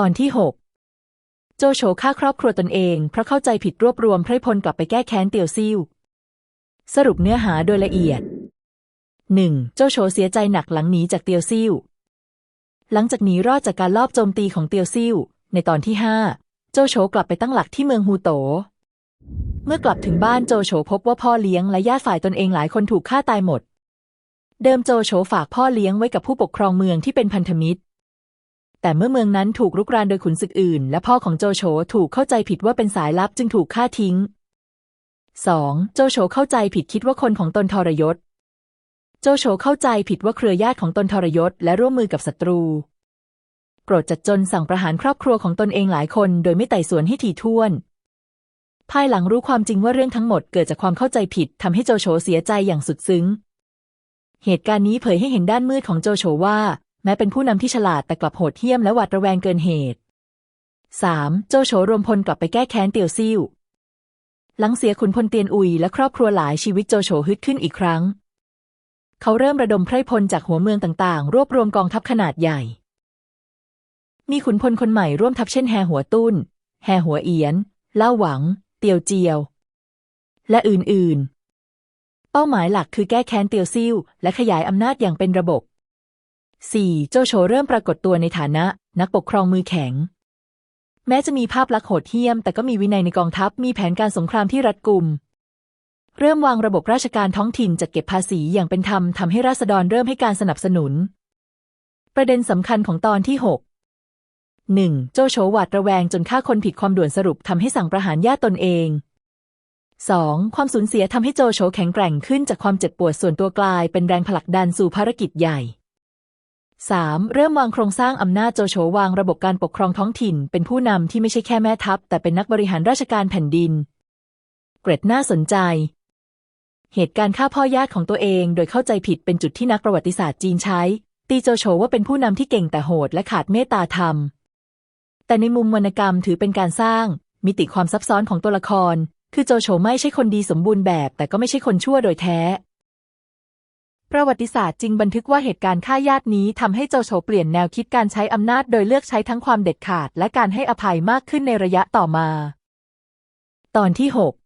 ตอนที่ 6 โจโฉฆ่าครอบครัวตนเอง เพราะเข้าใจผิดรวบรวมไพรพลกลับไปแก้แค้นเตียวซิ่วสรุปเนื้อหาโดยละเอียด 1. โจโฉเสียใจหนักหลังหนีจากเตียวซิ่วหลังจากหนีรอดจากการลอบโจมตีของเตียวซิ่วในตอนที่ 5 โจโฉกลับไปตั้งหลักที่เมืองฮูโต เมื่อกลับถึงบ้านโจโฉพบว่าพ่อเลี้ยงและญาติฝ่ายตนเองหลายคนถูกฆ่าตายหมด เดิมโจโฉฝากพ่อเลี้ยงไว้กับผู้ปกครองเมืองที่เป็นพันธมิตร แต่เมื่อเมืองนั้นถูกรุกรานโดยขุนศึกอื่น และพ่อของโจโฉถูกเข้าใจผิดว่าเป็นสายลับจึงถูกฆ่าทิ้ง 2. โจโฉเข้าใจผิดคิดว่าคนของตนทรยศ โจโฉเข้าใจผิดว่าเครือญาติของตนทรยศ และร่วมมือกับศัตรูโกรธจัดจนสั่งประหารครอบครัวของตนเองหลายคน โดยไม่ไต่สวนให้ถี่ถ้วน ภายหลังรู้ความจริงว่าเรื่องทั้งหมดเกิดจากความเข้าใจผิดทำให้โจโฉเสียใจอย่างสุดซึ้ง เหตุการณ์นี้เผยให้เห็นด้านมืดของโจโฉว่า แม้เป็นผู้นำที่ฉลาดแต่กลับโหดเหี้ยมและหวาดระแวงเกินเหตุ 3. โจโฉรวมพลกลับไปแก้แค้นเตียวซิ่วหลังเสียขุนพลเตียนอุยและครอบครัวหลายชีวิตโจโฉฮึดขึ้นอีกครั้ง เขาเริ่มระดมไพร่พลจากหัวเมืองต่างๆ รวบรวมกองทัพขนาดใหญ่ มีขุนพลคนใหม่ร่วมทัพเช่นแฮหัวตุ้น แฮหัวเอียน เล่าหวัง เตียวเจียว และอื่นๆ เป้าหมายหลักคือแก้แค้นเตียวซิ่วและขยายอำนาจอย่างเป็นระบบ 4. โจโฉเริ่มปรากฏตัวในฐานะ นักปกครองมือแข็ง แม้จะมีภาพลักษณ์โหดเหี้ยม แต่ก็มีวินัยในกองทัพมีแผนการสงครามที่รัดกุม เริ่มวางระบบราชการท้องถิ่นจัดเก็บภาษีอย่างเป็นธรรมทำให้ราษฎรเริ่มให้การสนับสนุน ประเด็นสำคัญของตอนที่ 6 1. โจโฉหวาดระแวงจนฆ่าคนผิดความด่วนสรุปทำให้สั่งประหารญาติตนเอง 2. ความสูญเสียทำให้โจโฉแข็งแกร่งขึ้นจากความเจ็บปวดส่วนตัวกลายเป็นแรงผลักดันสู่ภารกิจใหญ่ 3. เริ่มวางโครงสร้างอำนาจโจโฉวางระบบการปกครองท้องถิ่น เป็นผู้นำที่ไม่ใช่แค่แม่ทัพ แต่เป็นนักบริหารราชการแผ่นดิน เกร็ดน่าสนใจ เหตุการณ์ฆ่าพ่อญาติของตัวเอง โดยเข้าใจผิดเป็นจุดที่นักประวัติศาสตร์จีนใช้ ตีโจโฉว่าเป็นผู้นำที่เก่งแต่โหดและขาดเมตตาธรรม แต่ในมุมวรรณกรรมถือเป็นการสร้าง มิติความซับซ้อนของตัวละคร คือโจโฉไม่ใช่คนดีสมบูรณ์แบบ แต่ก็ไม่ใช่คนชั่วโดยแท้ ประวัติศาสตร์จริงบันทึกว่าเหตุการณ์ฆ่าญาตินี้ทำให้โจโฉเปลี่ยนแนวคิดการใช้อำนาจโดยเลือกใช้ทั้งความเด็ดขาดและการให้อภัยมากขึ้นในระยะต่อมา ตอนที่ 6